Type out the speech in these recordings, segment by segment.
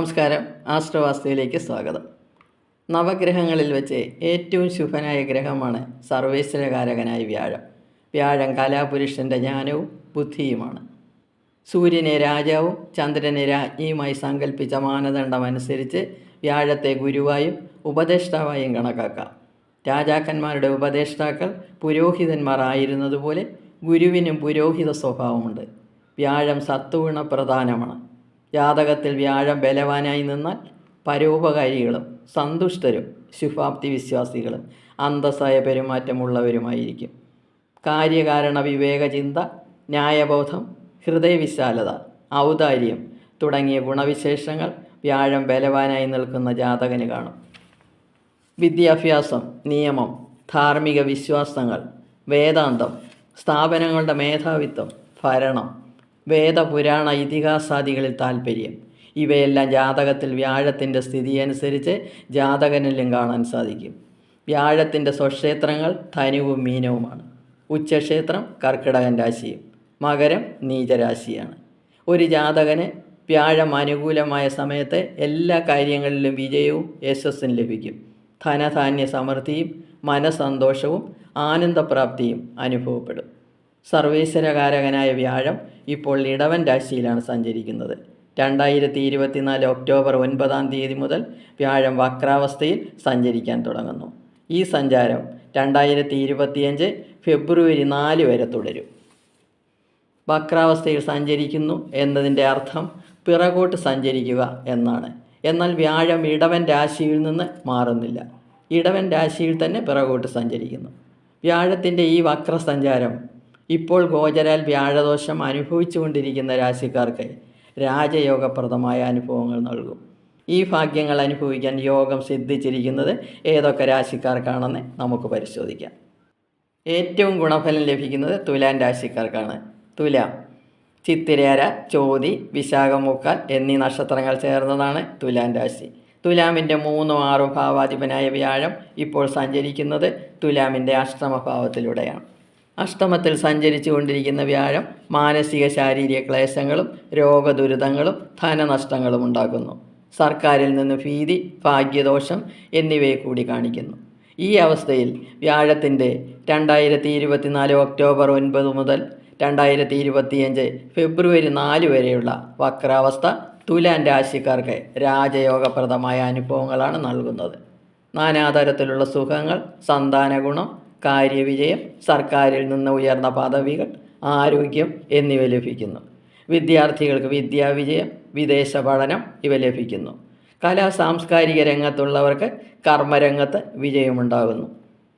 നമസ്കാരം. ആസ്ട്രവാസ്തയിലേക്ക് സ്വാഗതം. നവഗ്രഹങ്ങളിൽ വെച്ച് ഏറ്റവും ശുഭനായ ഗ്രഹമാണ് സർവേശ്വരകാരകനായ വ്യാഴം. വ്യാഴം കലാപുരുഷന്റെ ജ്ഞാനവും ബുദ്ധിയുമാണ്. സൂര്യനെ രാജാവും ചന്ദ്രനെ രാജ്ഞിയുമായി സങ്കല്പിച്ച മാനദണ്ഡം അനുസരിച്ച് വ്യാഴത്തെ ഗുരുവായും ഉപദേഷ്ടാവായും കണക്കാക്കാം. രാജാക്കന്മാരുടെ ഉപദേഷ്ടാക്കൾ പുരോഹിതന്മാർ ആയിരുന്നതുപോലെ ഗുരുവിനും പുരോഹിത സ്വഭാവമുണ്ട്. വ്യാഴം സത്വഗുണ പ്രധാനമാണ് ജാതകത്തിൽ വ്യാഴം ബലവാനായി നിന്നാൽ പരോപകാരികളും സന്തുഷ്ടരും ശുഭാപ്തി വിശ്വാസികളും അന്തസ്സായ പെരുമാറ്റമുള്ളവരുമായിരിക്കും. കാര്യകാരണ വിവേകചിന്ത ന്യായബോധം ഹൃദയവിശാലത ഔദാര്യം തുടങ്ങിയ ഗുണവിശേഷങ്ങൾ വ്യാഴം ബലവാനായി നിൽക്കുന്ന ജാതകന് കാണും. വിദ്യാഭ്യാസം നിയമം ധാർമ്മിക വിശ്വാസങ്ങൾ വേദാന്തം സ്ഥാപനങ്ങളുടെ മേധാവിത്വം ഭരണം വേദപുരാണ ഇതിഹാസാദികളിൽ താല്പര്യം ഇവയെല്ലാം ജാതകത്തിൽ വ്യാഴത്തിന്റെ സ്ഥിതി അനുസരിച്ച് ജാതകനിലും കാണാൻ സാധിക്കും. വ്യാഴത്തിന്റെ സ്വക്ഷേത്രങ്ങൾ ധനുവും മീനവുമാണ്. ഉച്ചക്ഷേത്രം കർക്കിടകൻ രാശിയും. മകരം നീചരാശിയാണ്. ഒരു ജാതകന് വ്യാഴം അനുകൂലമായ സമയത്ത് എല്ലാ കാര്യങ്ങളിലും വിജയവും യശസ്സും ലഭിക്കും. ധനധാന്യ സമൃദ്ധിയും മനസന്തോഷവും ആനന്ദപ്രാപ്തിയും അനുഭവപ്പെടും. സർവേശ്വരകാരകനായ വ്യാഴം ഇപ്പോൾ ഇടവൻ രാശിയിലാണ് സഞ്ചരിക്കുന്നത്. രണ്ടായിരത്തി ഇരുപത്തിനാല് ഒക്ടോബർ ഒൻപതാം തീയതി മുതൽ വ്യാഴം വക്രാവസ്ഥയിൽ സഞ്ചരിക്കാൻ തുടങ്ങുന്നു. ഈ സഞ്ചാരം രണ്ടായിരത്തി ഇരുപത്തിയഞ്ച് ഫെബ്രുവരി നാല് വരെ തുടരും. വക്രാവസ്ഥയിൽ സഞ്ചരിക്കുന്നു എന്നതിന്റെ അർത്ഥം പിറകോട്ട് സഞ്ചരിക്കുക എന്നാണ്. എന്നാൽ വ്യാഴം ഇടവൻ രാശിയിൽ നിന്ന് മാറുന്നില്ല. ഇടവൻ രാശിയിൽ തന്നെ പിറകോട്ട് സഞ്ചരിക്കുന്നു. വ്യാഴത്തിന്റെ ഈ വക്രസഞ്ചാരം ഇപ്പോൾ ഗോചരാൽ വ്യാഴദോഷം അനുഭവിച്ചുകൊണ്ടിരിക്കുന്ന രാശിക്കാർക്ക് രാജയോഗപ്രദമായ അനുഭവങ്ങൾ നൽകും. ഈ ഭാഗ്യങ്ങൾ അനുഭവിക്കാൻ യോഗം സിദ്ധിച്ചിരിക്കുന്നത് ഏതൊക്കെ രാശിക്കാർക്കാണെന്ന് നമുക്ക് പരിശോധിക്കാം. ഏറ്റവും ഗുണഫലം ലഭിക്കുന്നത് തുലാൻ രാശിക്കാർക്കാണ്. തുലാം ചിത്തിരേര ചോതി വിശാഖമുക്കാൽ എന്നീ നക്ഷത്രങ്ങൾ ചേർന്നതാണ് തുലാൻ രാശി. തുലാമിന്റെ മൂന്നും ആറും ഭാവാധിപനായ വ്യാഴം ഇപ്പോൾ സഞ്ചരിക്കുന്നത് തുലാമിന്റെ അഷ്ടമഭാവത്തിലൂടെയാണ്. അഷ്ടമത്തിൽ സഞ്ചരിച്ചു കൊണ്ടിരിക്കുന്ന വ്യാഴം മാനസിക ശാരീരിക ക്ലേശങ്ങളും രോഗദുരിതങ്ങളും ധനനഷ്ടങ്ങളും ഉണ്ടാക്കുന്നു. സർക്കാരിൽ നിന്ന് ഭീതി ഭാഗ്യദോഷം എന്നിവയെ കൂടി കാണിക്കുന്നു. ഈ അവസ്ഥയിൽ വ്യാഴത്തിന്റെ രണ്ടായിരത്തി ഇരുപത്തിനാല് ഒക്ടോബർ ഒൻപത് മുതൽ രണ്ടായിരത്തി ഇരുപത്തിയഞ്ച് ഫെബ്രുവരി നാല് വരെയുള്ള വക്രാവസ്ഥ തുലാൻ രാശിക്കാർക്ക് രാജയോഗപ്രദമായ അനുഭവങ്ങളാണ് നൽകുന്നത്. നാനാതരത്തിലുള്ള സുഖങ്ങൾ സന്താന ഗുണം കാര്യവിജയം സർക്കാരിൽ നിന്ന് ഉയർന്ന പദവികൾ ആരോഗ്യം എന്നിവ ലഭിക്കുന്നു. വിദ്യാർത്ഥികൾക്ക് വിദ്യാവിജയം വിദേശ പഠനം ഇവ ലഭിക്കുന്നു. കലാ സാംസ്കാരിക രംഗത്തുള്ളവർക്ക് കർമ്മരംഗത്ത് വിജയമുണ്ടാകുന്നു.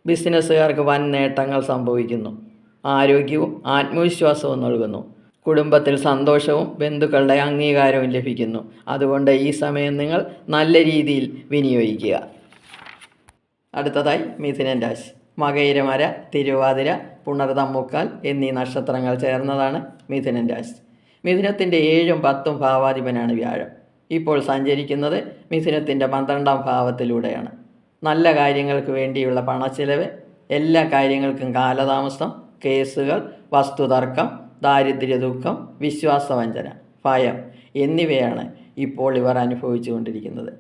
ബിസിനസ്സുകാർക്ക് വൻ നേട്ടങ്ങൾ സംഭവിക്കുന്നു. ആരോഗ്യവും ആത്മവിശ്വാസവും നൽകുന്നു. കുടുംബത്തിൽ സന്തോഷവും ബന്ധുക്കളുടെ അംഗീകാരവും ലഭിക്കുന്നു. അതുകൊണ്ട് ഈ സമയം നിങ്ങൾ നല്ല രീതിയിൽ വിനിയോഗിക്കുക. അടുത്തതായി മിഥുനൻ രാശി. മകയിരമര തിരുവാതിര പുണർതമ്മുക്കാൽ എന്നീ നക്ഷത്രങ്ങൾ ചേർന്നതാണ് മിഥുനൻ രാശി. മിഥുനത്തിന്റെ ഏഴും പത്തും ഭാവാധിപനാണ് വ്യാഴം. ഇപ്പോൾ സഞ്ചരിക്കുന്നത് മിഥുനത്തിന്റെ പന്ത്രണ്ടാം ഭാവത്തിലൂടെയാണ്. നല്ല കാര്യങ്ങൾക്ക് വേണ്ടിയുള്ള പണച്ചിലവ് എല്ലാ കാര്യങ്ങൾക്കും കാലതാമസം കേസുകൾ വസ്തുതർക്കം ദാരിദ്ര്യ ദുഃഖം വിശ്വാസവഞ്ചന ഭയം എന്നിവയാണ് ഇപ്പോൾ ഇവർ അനുഭവിച്ചുകൊണ്ടിരിക്കുന്നത്.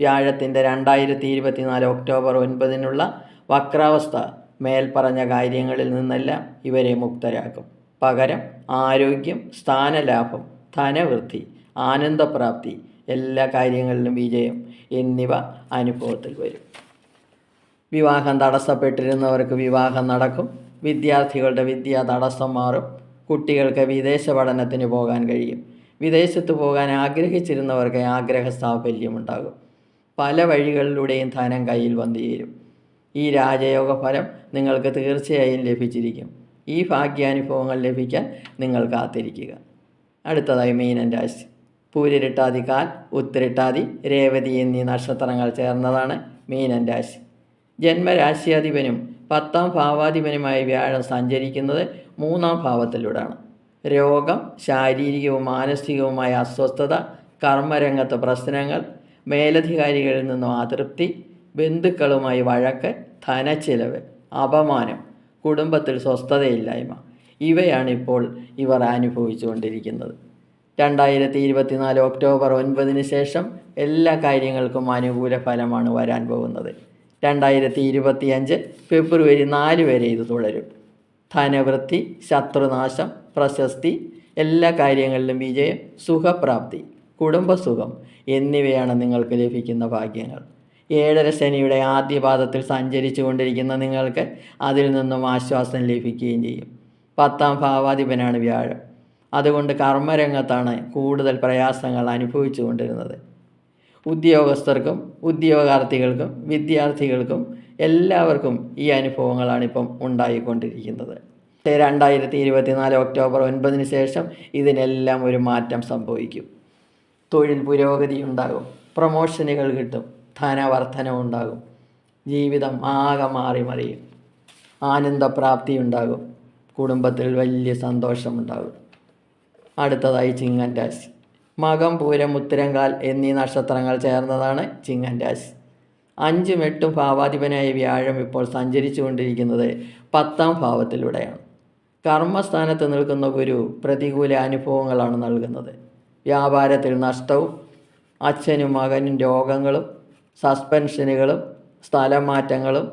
വ്യാഴത്തിന്റെ രണ്ടായിരത്തി ഇരുപത്തിനാല് ഒക്ടോബർ ഒൻപതിനുള്ള വക്രാവസ്ഥ മേൽപ്പറഞ്ഞ കാര്യങ്ങളിൽ നിന്നെല്ലാം ഇവരെ മുക്തരാക്കും. പകരം ആരോഗ്യം സ്ഥാനലാഭം ധനവൃദ്ധി ആനന്ദപ്രാപ്തി എല്ലാ കാര്യങ്ങളിലും വിജയം എന്നിവ അനുഭവത്തിൽ വരും. വിവാഹം തടസ്സപ്പെട്ടിരുന്നവർക്ക് വിവാഹം നടക്കും. വിദ്യാർത്ഥികളുടെ വിദ്യ തടസ്സം മാറും. കുട്ടികൾക്ക് വിദേശ പഠനത്തിന് പോകാൻ കഴിയും. വിദേശത്ത് പോകാൻ ആഗ്രഹിച്ചിരുന്നവർക്ക് ആഗ്രഹ സാഫല്യമുണ്ടാകും പല വഴികളിലൂടെയും ധനം കയ്യിൽ വന്നു ചേരും ഈ രാജയോഗ ഫലം നിങ്ങൾക്ക് തീർച്ചയായും ലഭിച്ചിരിക്കും. ഈ ഭാഗ്യാനുഭവങ്ങൾ ലഭിക്കാൻ നിങ്ങൾ കാത്തിരിക്കുക. അടുത്തതായി മീനൻ രാശി. പൂരിരട്ടാതി കാൽ ഉത്തിരട്ടാതി രേവതി എന്നീ നക്ഷത്രങ്ങൾ ചേർന്നതാണ് മീനൻ രാശി. ജന്മരാശിയാധിപനും പത്താം ഭാവാധിപനുമായി വ്യാഴം സഞ്ചരിക്കുന്നത് മൂന്നാം ഭാവത്തിലൂടെയാണ്. രോഗം ശാരീരികവും മാനസികവുമായ അസ്വസ്ഥത കർമ്മരംഗത്ത് പ്രശ്നങ്ങൾ മേലധികാരികളിൽ നിന്നും അതൃപ്തി ബന്ധുക്കളുമായി വഴക്ക് ധനച്ചിലവ് അപമാനം കുടുംബത്തിൽ സ്വസ്ഥതയില്ലായ്മ ഇവയാണ് ഇപ്പോൾ ഇവർ അനുഭവിച്ചുകൊണ്ടിരിക്കുന്നത്. രണ്ടായിരത്തി ഇരുപത്തിനാല് ഒക്ടോബർ ഒൻപതിന് ശേഷം എല്ലാ കാര്യങ്ങൾക്കും അനുകൂല ഫലമാണ് വരാൻ പോകുന്നത്. രണ്ടായിരത്തി ഇരുപത്തിയഞ്ച് ഫെബ്രുവരി നാല് വരെ ഇത് തുടരും. ധനവൃത്തി ശത്രുനാശം പ്രശസ്തി എല്ലാ കാര്യങ്ങളിലും വിജയം സുഖപ്രാപ്തി കുടുംബസുഖം എന്നിവയാണ് നിങ്ങൾക്ക് ലഭിക്കുന്ന ഭാഗ്യങ്ങൾ. ഏഴര ശനിയുടെ ആദ്യ പാദത്തിൽ സഞ്ചരിച്ചു കൊണ്ടിരിക്കുന്ന നിങ്ങൾക്ക് അതിൽ നിന്നും ആശ്വാസം ലഭിക്കുകയും ചെയ്യും. പത്താം ഭാവാധിപനാണ് വ്യാഴം. അതുകൊണ്ട് കർമ്മരംഗത്താണ് കൂടുതൽ പ്രയാസങ്ങൾ അനുഭവിച്ചു കൊണ്ടിരുന്നത് ഉദ്യോഗസ്ഥർക്കും ഉദ്യോഗാർത്ഥികൾക്കും വിദ്യാർത്ഥികൾക്കും എല്ലാവർക്കും ഈ അനുഭവങ്ങളാണ് ഇപ്പം ഉണ്ടായിക്കൊണ്ടിരിക്കുന്നത്. രണ്ടായിരത്തി ഇരുപത്തിനാല് ഒക്ടോബർ ഒൻപതിന് ശേഷം ഇതിനെല്ലാം ഒരു മാറ്റം സംഭവിക്കും. തൊഴിൽ പുരോഗതി ഉണ്ടാകും. പ്രൊമോഷനുകൾ കിട്ടും. ധനവർദ്ധനം ഉണ്ടാകും ജീവിതം ആകെ മാറി മറിയും. ആനന്ദപ്രാപ്തി ഉണ്ടാകും കുടുംബത്തിൽ വലിയ സന്തോഷമുണ്ടാകും. അടുത്തതായി ചിങ്ങൻ രാശി. മകം പൂരം ഉത്തരങ്കാൽ എന്നീ നക്ഷത്രങ്ങൾ ചേർന്നതാണ് ചിങ്ങൻ രാശി. അഞ്ചും എട്ടും ഭാവാധിപനായ വ്യാഴം ഇപ്പോൾ സഞ്ചരിച്ചു കൊണ്ടിരിക്കുന്നത് പത്താം ഭാവത്തിലൂടെയാണ്. കർമ്മസ്ഥാനത്ത് നിൽക്കുന്ന ഗുരു പ്രതികൂല അനുഭവങ്ങളാണ് നൽകുന്നത്. വ്യാപാരത്തിൽ നഷ്ടവും അച്ഛനും മകനും രോഗങ്ങളും സസ്പെൻഷനുകളും സ്ഥലം മാറ്റങ്ങളും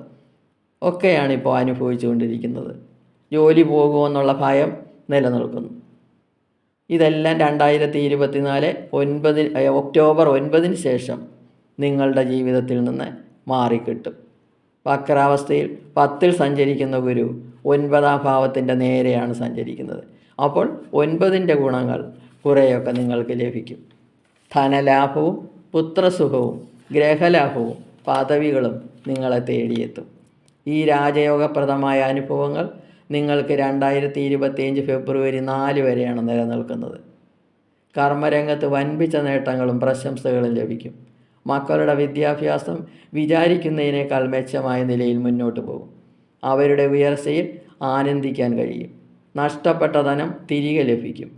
ഒക്കെയാണ് ഇപ്പോൾ അനുഭവിച്ചു കൊണ്ടിരിക്കുന്നത് ജോലി പോകുമെന്നുള്ള ഭയം നിലനിൽക്കുന്നു. ഇതെല്ലാം രണ്ടായിരത്തി ഇരുപത്തിനാല് ഒൻപതിന് ഒക്ടോബർ ഒൻപതിന് ശേഷം നിങ്ങളുടെ ജീവിതത്തിൽ നിന്ന് മാറിക്കിട്ടും. വക്രാവസ്ഥയിൽ പത്തിൽ സഞ്ചരിക്കുന്ന ഗുരു ഒൻപതാം ഭാവത്തിന്റെ നേരെയാണ് സഞ്ചരിക്കുന്നത്. അപ്പോൾ ഒൻപതിന്റെ ഗുണങ്ങൾ കുറേയൊക്കെ നിങ്ങൾക്ക് ലഭിക്കും. ധനലാഭവും പുത്രസുഖവും ഗ്രഹലാഭവും പദവികളും നിങ്ങളെ തേടിയെത്തും. ഈ രാജയോഗപ്രദമായ അനുഭവങ്ങൾ നിങ്ങൾക്ക് രണ്ടായിരത്തി ഇരുപത്തിയഞ്ച് ഫെബ്രുവരി നാല് വരെയാണ് നിലനിൽക്കുന്നത്. കർമ്മരംഗത്ത് വൻപിച്ച നേട്ടങ്ങളും പ്രശംസകളും ലഭിക്കും. മക്കളുടെ വിദ്യാഭ്യാസം വിചാരിക്കുന്നതിനേക്കാൾ മെച്ചമായ നിലയിൽ മുന്നോട്ട് പോകും. അവരുടെ ഉയർച്ചയിൽ ആനന്ദിക്കാൻ കഴിയും. നഷ്ടപ്പെട്ട ധനം തിരികെ ലഭിക്കും.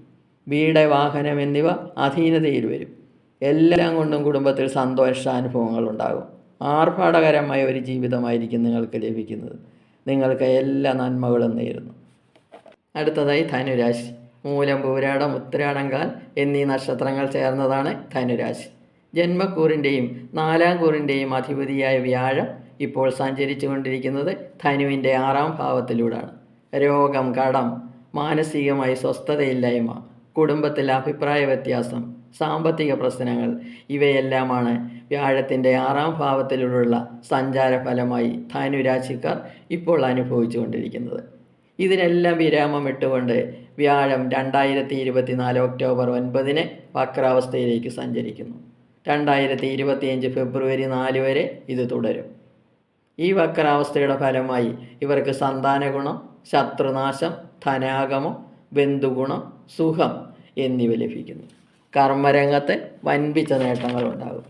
വീട് വാഹനം എന്നിവ അധീനതയിൽ വരും. എല്ലാം കൊണ്ടും കുടുംബത്തിൽ സന്തോഷാനുഭവങ്ങൾ ഉണ്ടാകും ആർഭാടകരമായ ഒരു ജീവിതമായിരിക്കും നിങ്ങൾക്ക് ലഭിക്കുന്നത്. നിങ്ങൾക്ക് എല്ലാ നന്മകളും നേരുന്നു. അടുത്തതായി ധനുരാശി. മൂലം പൂരാടം ഉത്തരാടങ്കാൽ എന്നീ നക്ഷത്രങ്ങൾ ചേർന്നതാണ് ധനുരാശി. ജന്മക്കൂറിന്റെയും നാലാം കൂറിന്റെയും അധിപതിയായ വ്യാഴം ഇപ്പോൾ സഞ്ചരിച്ചു കൊണ്ടിരിക്കുന്നത് ധനുവിന്റെ ആറാം ഭാവത്തിലൂടെയാണ് രോഗം കടം മാനസികമായി സ്വസ്ഥതയില്ലായ്മ കുടുംബത്തിൽ അഭിപ്രായ വ്യത്യാസം സാമ്പത്തിക പ്രശ്നങ്ങൾ. ഇവയെല്ലാമാണ് വ്യാഴത്തിന്റെ ആറാം ഭാവത്തിലുള്ള സഞ്ചാര ഫലമായി ധനുരാശിക്കാർ ഇപ്പോൾ അനുഭവിച്ചു കൊണ്ടിരിക്കുന്നത് ഇതിനെല്ലാം വിരാമം ഇട്ടുകൊണ്ട് വ്യാഴം രണ്ടായിരത്തി ഇരുപത്തിനാല് ഒക്ടോബർ ഒൻപതിന് വക്രാവസ്ഥയിലേക്ക് സഞ്ചരിക്കുന്നു. രണ്ടായിരത്തി ഇരുപത്തിയഞ്ച് ഫെബ്രുവരി നാല് വരെ ഇത് തുടരും. ഈ വക്രാവസ്ഥയുടെ ഫലമായി ഇവർക്ക് സന്താന ഗുണം ശത്രുനാശം ധനാഗമം ബന്ധുഗുണം സുഖം എന്നിവ ലഭിക്കുന്നു. കർമ്മരംഗത്ത് വൻപിച്ച നേട്ടങ്ങളുണ്ടാകും.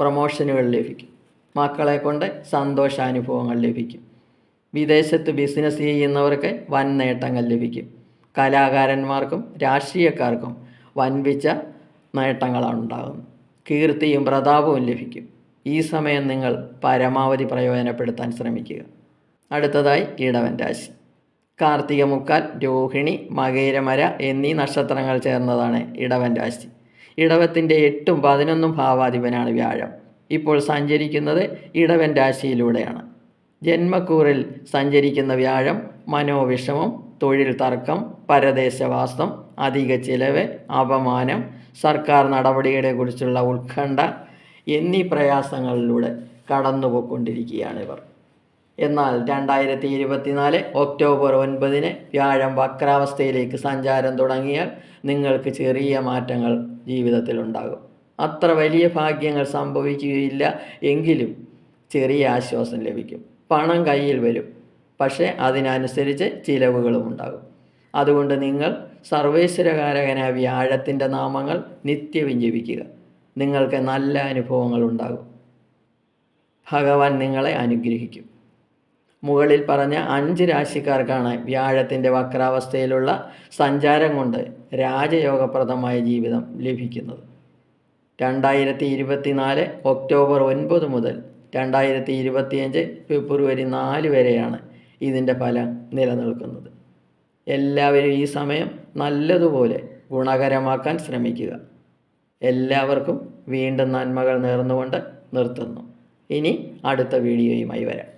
പ്രൊമോഷനുകൾ ലഭിക്കും. മക്കളെ കൊണ്ട് സന്തോഷാനുഭവങ്ങൾ ലഭിക്കും. വിദേശത്ത് ബിസിനസ് ചെയ്യുന്നവർക്ക് വൻ നേട്ടങ്ങൾ ലഭിക്കും. കലാകാരന്മാർക്കും രാഷ്ട്രീയക്കാർക്കും വൻപിച്ച നേട്ടങ്ങളാണ് ഉണ്ടാകുന്നത് കീർത്തിയും പ്രതാപവും ലഭിക്കും. ഈ സമയം നിങ്ങൾ പരമാവധി പ്രയോജനപ്പെടുത്താൻ ശ്രമിക്കുക. അടുത്തതായി ഇടവൻ രാശി. കാർത്തിക മുക്കാൽ രോഹിണി മകേരമര എന്നീ നക്ഷത്രങ്ങൾ ചേർന്നതാണ് ഇടവൻ രാശി. ഇടവത്തിന്റെ എട്ടും പതിനൊന്നും ഭാവാധിപനാണ് വ്യാഴം. ഇപ്പോൾ സഞ്ചരിക്കുന്നത് ഇടവൻ രാശിയിലൂടെയാണ്. ജന്മക്കൂറിൽ സഞ്ചരിക്കുന്ന വ്യാഴം മനോവിഷമം തൊഴിൽ തർക്കം പരദേശവാസം അധിക ചിലവ് അപമാനം സർക്കാർ നടപടികളെ കുറിച്ചുള്ള ഉത്കണ്ഠ എന്നീ പ്രയാസങ്ങളിലൂടെ കടന്നുപോയിക്കൊണ്ടിരിക്കുകയാണ് ഇവർ. എന്നാൽ രണ്ടായിരത്തി ഇരുപത്തിനാല് ഒക്ടോബർ ഒൻപതിന് വ്യാഴം വക്രാവസ്ഥയിലേക്ക് സഞ്ചാരം തുടങ്ങിയാൽ നിങ്ങൾക്ക് ചെറിയ മാറ്റങ്ങൾ ജീവിതത്തിൽ ഉണ്ടാകും അത്ര വലിയ ഭാഗ്യങ്ങൾ സംഭവിക്കുകയില്ല എങ്കിലും ചെറിയ ആശ്വാസം ലഭിക്കും. പണം കയ്യിൽ വരും. പക്ഷേ അതിനനുസരിച്ച് ചിലവുകളും ഉണ്ടാകും. അതുകൊണ്ട് നിങ്ങൾ സർവേശ്വരകാരകനായ വ്യാഴത്തിന്റെ നാമങ്ങൾ നിത്യവും ജപിക്കുക നിങ്ങൾക്ക് നല്ല അനുഭവങ്ങൾ ഉണ്ടാകും. ഭഗവാൻ നിങ്ങളെ അനുഗ്രഹിക്കും. മുകളിൽ പറഞ്ഞ അഞ്ച് രാശിക്കാർക്കാണ് വ്യാഴത്തിന്റെ വക്രാവസ്ഥയിലുള്ള സഞ്ചാരം കൊണ്ട് രാജയോഗപ്രദമായ ജീവിതം ലഭിക്കുന്നത്. രണ്ടായിരത്തി ഇരുപത്തിനാല് ഒക്ടോബർ ഒൻപത് മുതൽ രണ്ടായിരത്തി ഇരുപത്തിയഞ്ച് ഫെബ്രുവരി നാല് വരെയാണ് ഇതിന്റെ ഫലം നിലനിൽക്കുന്നത്. എല്ലാവരും ഈ സമയം നല്ലതുപോലെ ഗുണകരമാക്കാൻ ശ്രമിക്കുക. എല്ലാവർക്കും വീണ്ടും നന്മകൾ നേർന്നുകൊണ്ട് നിർത്തുന്നു. ഇനി അടുത്ത വീഡിയോയുമായി വരാം.